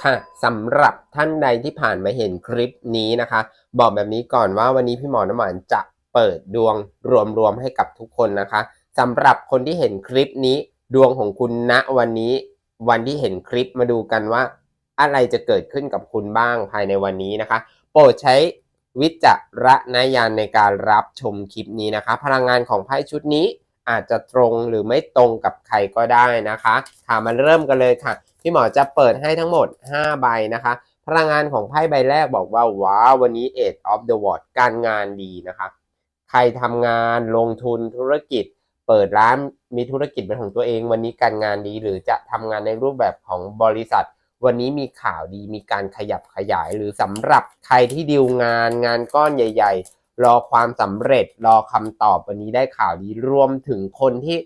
ค่ะสำหรับท่านใดที่ผ่านมาเห็นคลิปนี้นะคะ บอกแบบนี้ก่อนว่าวันนี้พี่หมอน้ำหวานจะเปิดดวงรวมๆให้กับทุกคนนะคะสำหรับคนที่เห็นคลิปนี้ ดวงของคุณณวันนี้วันที่เห็นคลิปมาดูกันว่า อะไรจะเกิดขึ้นกับคุณบ้างภายในวันนี้นะคะ โปรดใช้วิจารณญาณในการรับชมคลิปนี้นะคะ พลังงานของไพ่ชุดนี้อาจจะตรงหรือไม่ตรงกับใครก็ได้นะคะค่ะมาเริ่มกันเลยค่ะ พี่หมอจะเปิดให้ทั้งหมด 5 ใบนะคะ พลังงานของไพ่ใบแรกบอกว่าว้าววันนี้ Eight of the w a r d การงานดีนะคะ ใครทำงานลงทุนธุรกิจ เปิดร้านมีธุรกิจเป็นของตัวเอง วันนี้การงานดีหรือจะทำงานในรูปแบบของบริษัท วันนี้มีข่าวดีมีการขยับขยาย หรือสำหรับใครที่ดีลงานงานก้อนใหญ่ ๆ รอความสำเร็จรอคำตอบวันนี้ได้ข่าวดีรวมถึงคนที่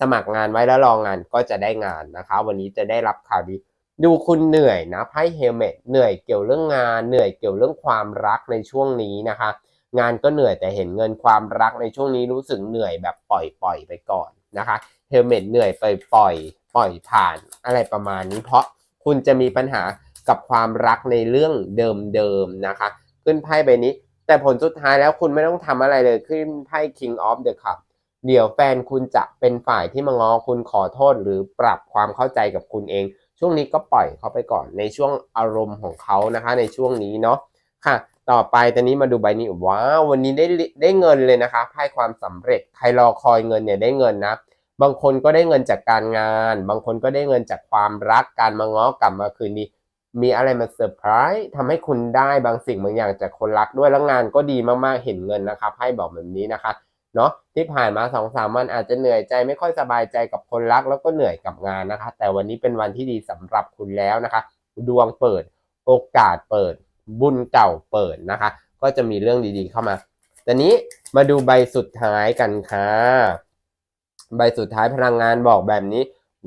สมัครงานไว้แล้วรองานก็จะได้งานนะคะ วันนี้จะได้รับข่าวดี ดูคุณเหนื่อยนะไพ่เฮลเมตเหนื่อยเกี่ยวเรื่องงาน เหนื่อยเกี่ยวเรื่องความรักในช่วงนี้นะคะ งานก็เหนื่อยแต่เห็นเงินความรักในช่วงนี้รู้สึกเหนื่อยแบบปล่อยปล่อยไปก่อนนะคะเฮลเมตเหนื่อยไปปล่อยปล่อยผ่านอะไรประมาณนี้ เพราะคุณจะมีปัญหากับความรักในเรื่องเดิมๆนะคะ ขึ้นไพ่ใบนี้ แต่ผลสุดท้ายแล้วคุณไม่ต้องทำอะไรเลยขึ้นไพ่ King of the Cup เดี๋ยวแฟนคุณจะเป็นฝ่ายที่มาง้อคุณขอโทษหรือปรับความเข้าใจกับคุณเอง ช่วงนี้ก็ปล่อยเขาไปก่อนในช่วงอารมณ์ของเขานะคะ ในช่วงนี้เนาะค่ะ ต่อไปตอนนี้มาดูใบนี้ว้าววันนี้ได้ได้เงินเลยนะคะไพ่ความสำเร็จใครรอคอยเงินเนี่ยได้เงินนะบางคนก็ได้เงินจากการงาน บางคนก็ได้เงินจากความรักการมาง้อกลับมาคืนดีมีอะไรมาเซอร์ไพรส์ทำให้คุณได้บางสิ่งบางอย่างจากคนรักด้วยแล้วงานก็ดีมากๆเห็นเงินนะคะไพ่บอกแบบนี้นะคะ เนาะที่ผ่านมาสองสามวันอาจจะเหนื่อยใจไม่ค่อยสบายใจกับคนรักแล้วก็เหนื่อยกับงานนะคะ แต่วันนี้เป็นวันที่ดีสำหรับคุณแล้วนะคะ ดวงเปิด โอกาสเปิด บุญเก่าเปิดนะคะ ก็จะมีเรื่องดีๆเข้ามาแต่นี้มาดูใบสุดท้ายกันค่ะ ใบสุดท้ายพลังงานบอกแบบนี้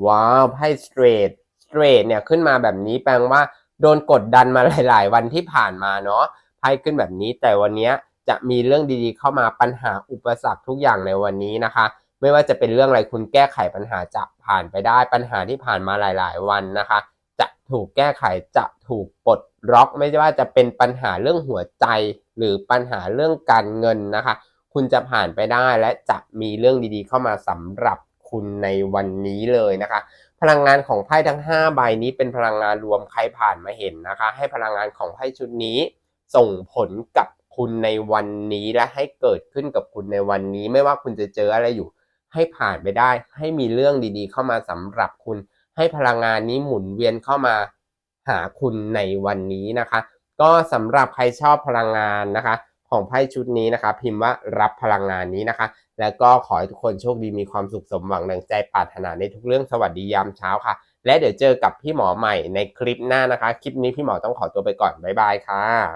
ว้าวไพ่สเตรทสเตรทเนี่ยขึ้นมาแบบนี้แปลว่าโดนกดดันมาหลาย ๆ วันที่ผ่านมาเนาะไพ่ขึ้นแบบนี้แต่วันนี้ จะมีเรื่องดีๆ เข้ามาปัญหาอุปสรรคทุกอย่างในวันนี้นะคะ ไม่ว่าจะเป็นเรื่องอะไรคุณแก้ไขปัญหาจะผ่านไปได้ปัญหาที่ผ่านมาหลาย ๆ วันนะคะ จะถูกแก้ไขจะถูกปลดล็อก ไม่ว่าจะเป็นปัญหาเรื่องหัวใจ หรือปัญหาเรื่องการเงินนะคะ คุณจะผ่านไปได้และจะมีเรื่องดีๆ เข้ามาสำหรับคุณในวันนี้เลยนะคะ พลังงานของไพ่ทั้ง 5 ใบนี้เป็นพลังงานรวมใครผ่านมาเห็นนะคะ ให้พลังงานของไพ่ชุดนี้ส่งผลกับ คุณในวันนี้และให้เกิดขึ้นกับคุณในวันนี้ ไม่ว่าคุณจะเจออะไรอยู่ ให้ผ่านไปได้ ให้มีเรื่องดีๆ เข้ามาสำหรับคุณ ให้พลังงานนี้หมุนเวียนเข้ามาหาคุณในวันนี้นะคะ ก็สำหรับใครชอบพลังงานนะคะ ของไพ่ชุดนี้นะคะ พิมพ์ว่ารับพลังงานนี้นะคะ แล้วก็ขอให้ทุกคนโชคดีมีความสุขสมหวังดังใจปรารถนาในทุกเรื่องสวัสดียามเช้าค่ะ และเดี๋ยวเจอกับพี่หมอใหม่ในคลิปหน้านะคะ คลิปนี้พี่หมอต้องขอตัวไปก่อนบ๊ายบายค่ะ